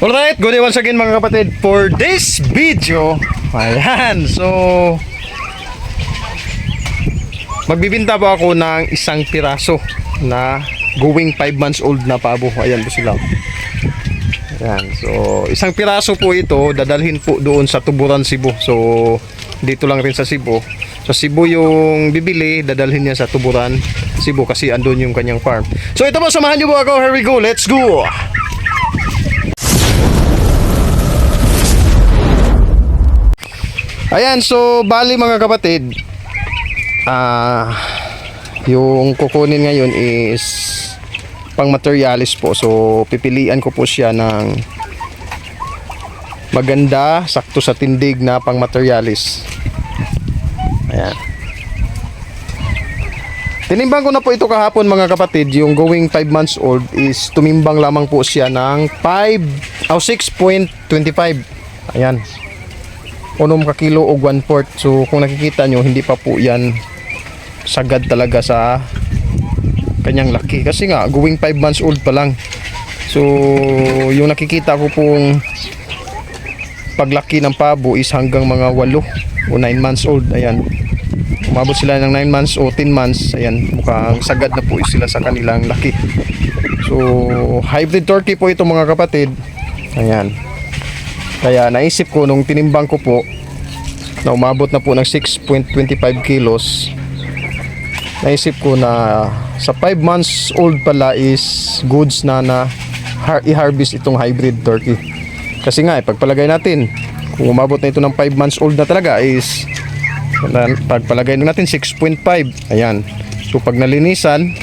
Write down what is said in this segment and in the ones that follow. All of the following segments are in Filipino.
Alright, good day once again mga kapatid for this video. Ayan, so magbibinta po ako ng isang piraso na going 5 months old na pabo. Ayan po sila. Ayan, so isang piraso po ito, dadalhin po doon sa Tuburan, Cebu. So dito lang rin sa Cebu. Sa Cebu yung bibili, dadalhin niya sa Tuburan, Cebu kasi andun yung kanyang farm. So ito po, samahan niyo po ako. Here we go, let's go! Ayan, so bali mga kapatid, ah yung kukunin ngayon is pang materialis po. So pipilian ko po siya ng maganda, sakto sa tindig na pang materialis. Ayan. Tinimbang ko na po ito kahapon mga kapatid, yung going 5 months old is tumimbang lamang po siya ng 5 oh, 6.25. Ayan unom ka kilo o 1 fourth. So kung nakikita nyo, hindi pa po yan sagad talaga sa kanyang laki. Kasi nga, going 5 months old pa lang. So yung nakikita ko pong paglaki ng pabo is hanggang mga 8 o 9 months old. Ayan. Umabot sila ng 9 months o 10 months. Ayan, mukhang sagad na po sila sa kanilang laki. So, hybrid turkey po ito mga kapatid. Ayan. Kaya naisip ko nung tinimbang ko po na umabot na po ng 6.25 kilos naisip ko na sa 5 months old pala is goods na na har- i-harvest itong hybrid turkey. Kasi nga, eh, pagpalagay natin, kung umabot na ito ng 5 months old na talaga is pagpalagay na natin 6.5. Ayan. So pag nalinisan,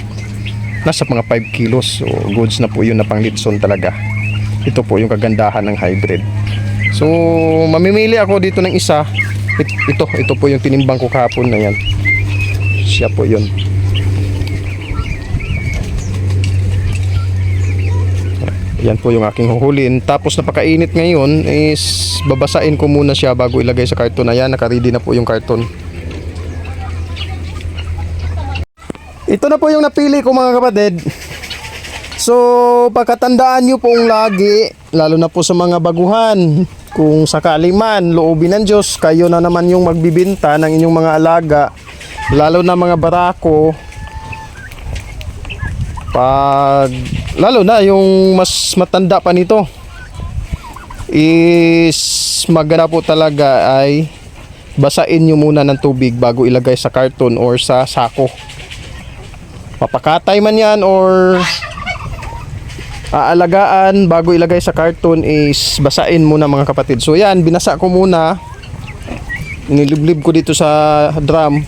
nasa mga 5 kilos. So goods na po yun na pang litson talaga. Ito po yung kagandahan ng hybrid. So, mamimili ako dito ng isa. It- Ito, ito po yung tinimbang ko kahapon na yan. Siya po yun. Yan po yung aking huhulin. Tapos napakainit ngayon is babasain ko muna siya bago ilagay sa karton. Ayan, nakaready na po yung karton. Ito na po yung napili ko mga kapatid. So, pagkatandaan nyo pong lagi, lalo na po sa mga baguhan, kung sakali man, loobin ng Diyos, kayo na naman yung magbibinta ng inyong mga alaga, lalo na mga barako, pag, lalo na yung mas matanda pa nito, is maganda po talaga ay basain nyo muna ng tubig bago ilagay sa karton or sa sako. Papakatay man yan or aalagaan bago ilagay sa karton is basain muna mga kapatid. So yan, binasa ko muna. Niliblib ko dito sa drum.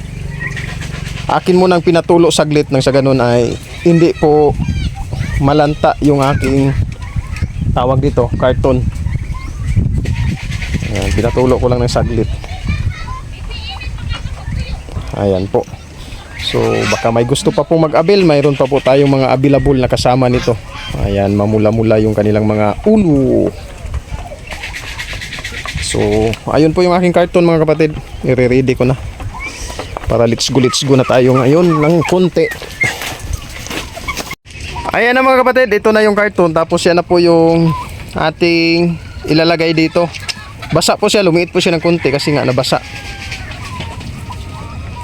Akin munang pinatulo saglit nang sa ganun ay hindi po malanta yung aking tawag dito, karton. Ayan, pinatulo ko lang ng saglit. Ayan po. So baka may gusto pa pong mag-abil, mayroon pa po tayong mga available na kasama nito. Ayan, mamula-mula yung kanilang mga ulo. So, ayun po yung aking karton mga kapatid. I-ready ko na. Para let's go, let's go na tayo ngayon ng konti. Ayan na mga kapatid, ito na yung karton. Tapos yan na po yung ating ilalagay dito. Basa po siya, lumiit po siya ng konti kasi nga nabasa.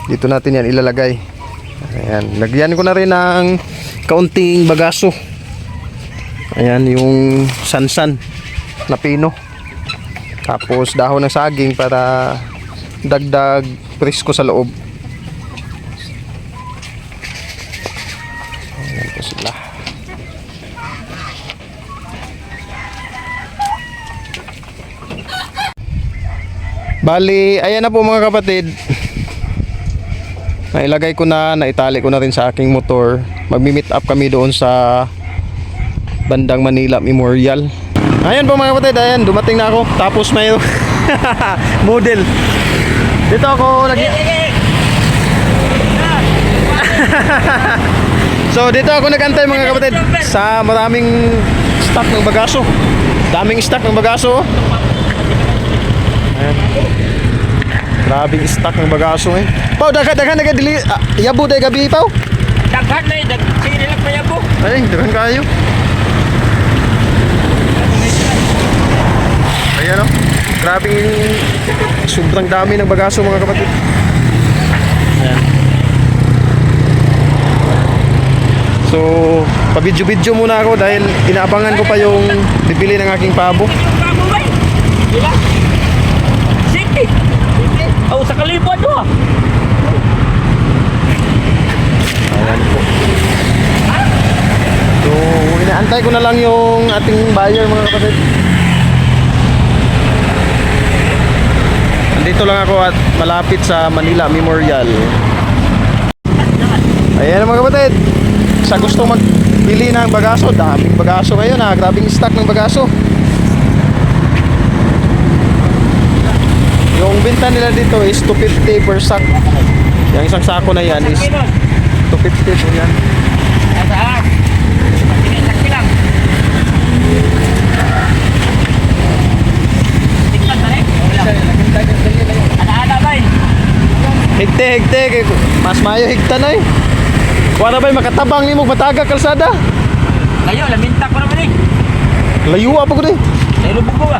Dito natin yan ilalagay. Ayan, lagyan ko na rin ng kaunting bagaso. Ayan yung sansan na pino. Tapos dahon ng saging para dagdag presko sa loob. Ayan po sila. Bali, ayan na po mga kapatid. Nailagay ko na, naitali ko na rin sa aking motor. Magmi-meet up kami doon sa bandang Manila Memorial. Ayan po mga kapatid, ayan, dumating na ako. Tapos may model. Dito ako nag So dito ako nagantay mga kapatid sa maraming stock ng bagaso. Daming stock ng bagaso. oh. Ayan. Grabing stock ng bagaso eh. Pau, dagan dagan dagan dili ah, yabo day gabi pau. Daghan na dag- sige nila pa yabo. Ay, dagan kayo. grabing sobrang dami ng bagaso mga kapatid. Ayan. So, pabidyo-bidyo muna ako dahil inaabangan ko pa yung bibili ng aking pabo. Diba? Sige. Oh, sa kalibuan do. Ayan po. So, inaantay ko na lang yung ating buyer mga kapatid. Nandito lang ako at malapit sa Manila Memorial. Ayan mga kapatid. Sa gusto magbili ng bagaso, daming bagaso ngayon ha. Grabing stock ng bagaso. Yung benta nila dito is 250 per sack. Yung isang sako na yan is 250 po yan. Ba? Higte, higte. Mas mayo higta na eh. Wala ba'y makatabang ni mo mataga kalsada? Kayo, laminta ko naman eh. Layo apa ko din. Sa ilubog ko ba?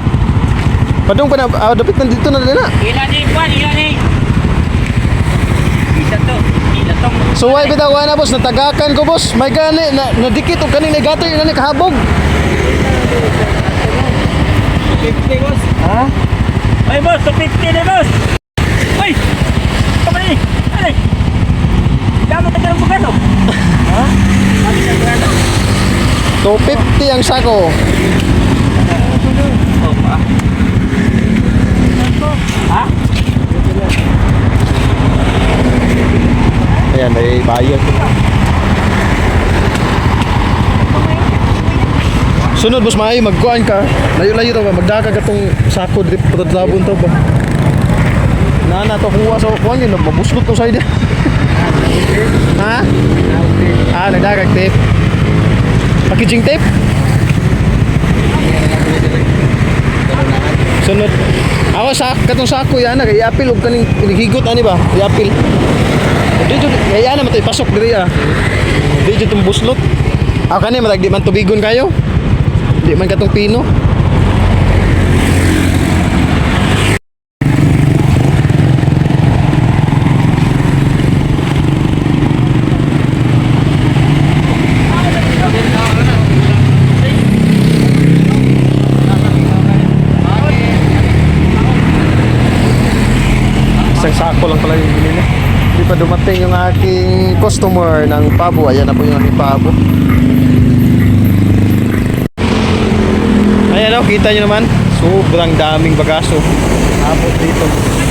Padong pa na, ah, dapit nandito na din na. Ilan ni Juan, ilan ni? Isa to. Isa to. So why bitaw na boss natagakan ko boss. May gani na nadikit og kaning gato yun na ni kahabog. 50 boss. Ha? Ay boss, 250 na boss. Ay! Kamu ni? Ano? Damo ka ng bugano. Ha? Bugano? 250 ang sako. Ha? Ayan, may bayad. Sunod boss maayo magkuan ka. Layo-layo to ba magdaka katong sako drip patabon to ba. Nana to kuha sa kuan yun mabuslot ko sa ida. ha? Ah, nagdagag tape. Packaging tape? Sunod. Ako sa katong sako yan na kay apil og kaning inihigot ani ba? Iapil. Di jud kaya na matay pasok diri ah. Di jud tong buslot. Ako kani matag di man tubigon kayo. Di man katong pino. Isang sako lang pala yung binili. Pa dumating yung aking customer ng pabo. Ayan na po yung aking pabo. Ayan o, kita nyo naman. Sobrang daming bagaso. Abot dito.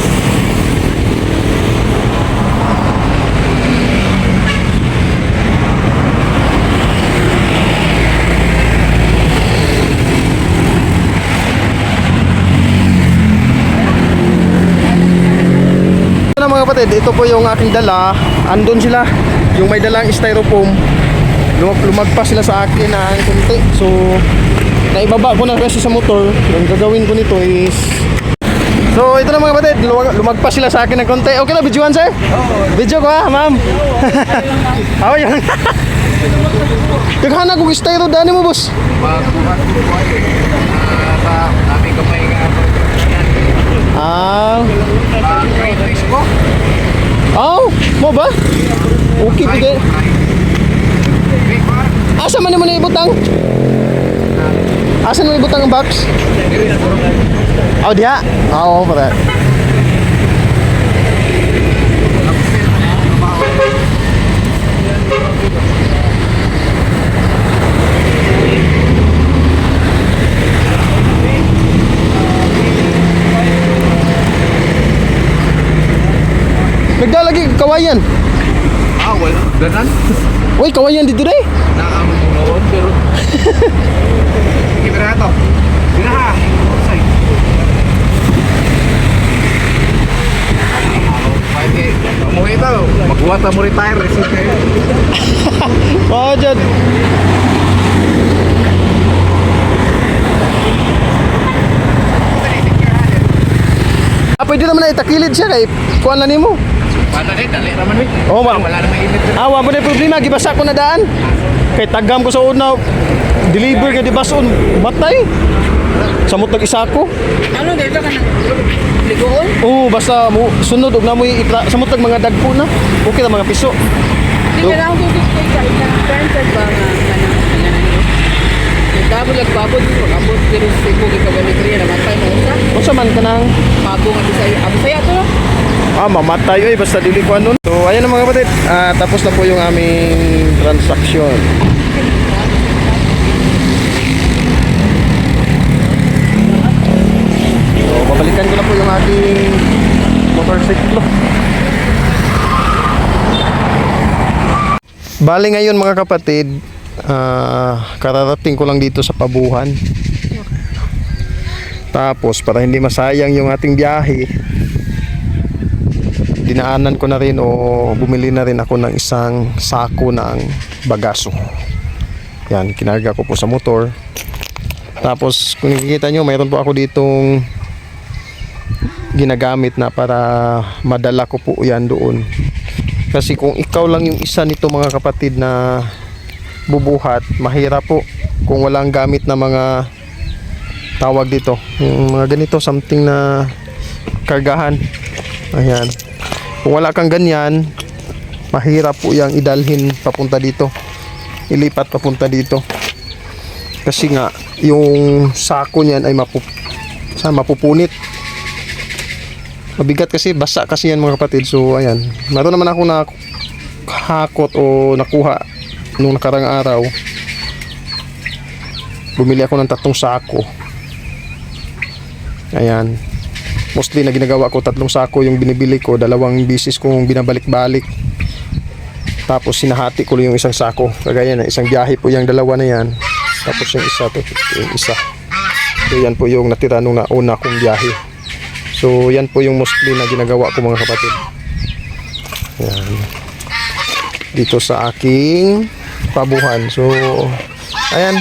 Mga kapatid, ito po yung aking dala. Andun sila, yung may dalang styrofoam. Lumag lumagpas sila sa akin ng kunti. So, naibaba ko na kasi sa motor. Yung gagawin ko nito is... So, ito na mga kapatid, lumag lumagpas sila sa akin ng konti. Okay na, videoan sir? Oo. Video ko ha, ma'am. Ako yun. Taghanan ko styro dani mo, boss. Ah. Oh, mo ba? Okay, pige. Asa man mo na ibutang? Asa mo ibutang ang box? Oh, diha? Oh, pala. Nagdalagi kawayan. Ah, wala. Ganan? Uy, kawayan dito dai. Naamoy mo noon, pero... Sige, pero ito. Binaha. Say. Pwede. Umuwi ito. Magbuhat na mo retire. Oh, dyan. Ah, pwede naman na itakilid siya kay kuan na nimo. Paano eh? Dali naman eh. Oo, ma'am. Wala na may init. Ah, wa mo na problema, gibasa ko na daan. Kay tagam ko sa una. deliver ka di bason matay. Samot nag isa ko. Ano dito ka nang ligoon? Oo, basta mo sunod og namoy itra samot nag mga dagko na. Okay ra mga piso. Hindi ka lang tutok kay ka friends ba nga kanang niyo. Nagdabol ag babod mo, abot pero sa ko kay kabalik riya na matay mo usa. Unsa man kanang Bago nga bisaya, abo saya to. Ah, mamatay oy basta dili ko anon. So, ayan na mga kapatid. Ah, tapos na po yung aming transaction. So, babalikan ko na po yung ating motorsiklo. Bali ngayon mga kapatid, ah, kararating ko lang dito sa Pabuhan. Tapos para hindi masayang yung ating biyahe, dinaanan ko na rin o bumili na rin ako ng isang sako ng bagaso. Yan, kinarga ko po sa motor. Tapos kung nakikita nyo, mayroon po ako ditong ginagamit na para madala ko po yan doon. Kasi kung ikaw lang yung isa nito mga kapatid na bubuhat, mahirap po kung walang gamit na mga tawag dito. Yung mga ganito, something na kargahan. Ayan. Kung wala kang ganyan, mahirap po yung idalhin papunta dito. Ilipat papunta dito. Kasi nga, yung sako niyan ay mapup sa mapupunit. Mabigat kasi, basa kasi yan mga kapatid. So, ayan. Meron naman ako na hakot o nakuha nung nakarang araw. Bumili ako ng tatlong sako. Ayan mostly na ginagawa ko tatlong sako yung binibili ko dalawang bisis kong binabalik-balik. Tapos sinahati ko yung isang sako. Kagaya na isang biyahe po yung dalawa na yan. Tapos yung isa to yung isa. So yan po yung natira nung nauna kong biyahe. So yan po yung mostly na ginagawa ko mga kapatid. Yan. Dito sa aking pabuhan. So ayan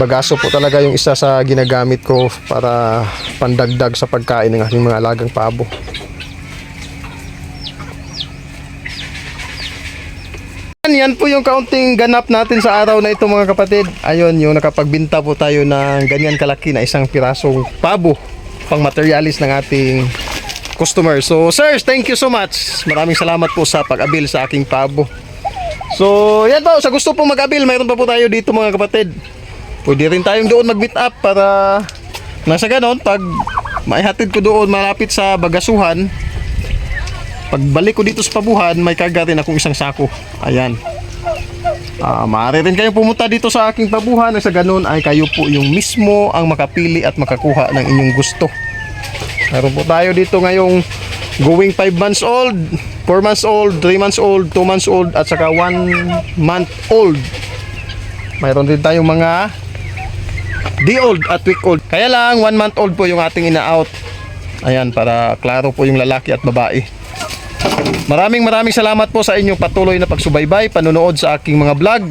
bagaso po talaga yung isa sa ginagamit ko para pandagdag sa pagkain ng aking mga alagang pabo. Yan, po yung kaunting ganap natin sa araw na ito mga kapatid. Ayun, yung nakapagbinta po tayo ng ganyan kalaki na isang pirasong pabo pang materialis ng ating customer. So, sirs, thank you so much. Maraming salamat po sa pag-abil sa aking pabo. So, yan po. Sa gusto pong mag-abil, mayroon pa po tayo dito mga kapatid. Pwede rin tayong doon mag-meet up para nasa ganon, pag maihatid ko doon malapit sa bagasuhan, pagbalik ko dito sa pabuhan, may karga rin akong isang sako. Ayan. Ah, maaari rin kayong pumunta dito sa aking pabuhan na sa ganon ay kayo po yung mismo ang makapili at makakuha ng inyong gusto. Meron po tayo dito ngayong going 5 months old, 4 months old, 3 months old, 2 months old at saka 1 month old. Mayroon din tayong mga day old at week old. Kaya lang 1 month old po yung ating ina-out. Ayan para klaro po yung lalaki at babae. Maraming maraming salamat po sa inyong patuloy na pagsubaybay, panunood sa aking mga vlog.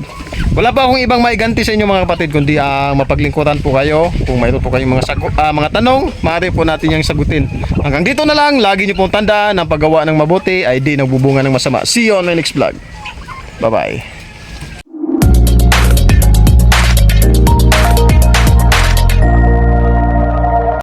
Wala pa akong ibang maiganti sa inyo mga kapatid kundi ang mapaglingkuran po kayo. Kung mayroon po kayong mga, sagu- ah, mga tanong, maaari po natin yung sagutin. Hanggang dito na lang, lagi niyo pong tandaan ang paggawa ng mabuti ay di nagbubunga ng masama. See you on my next vlog. Bye-bye.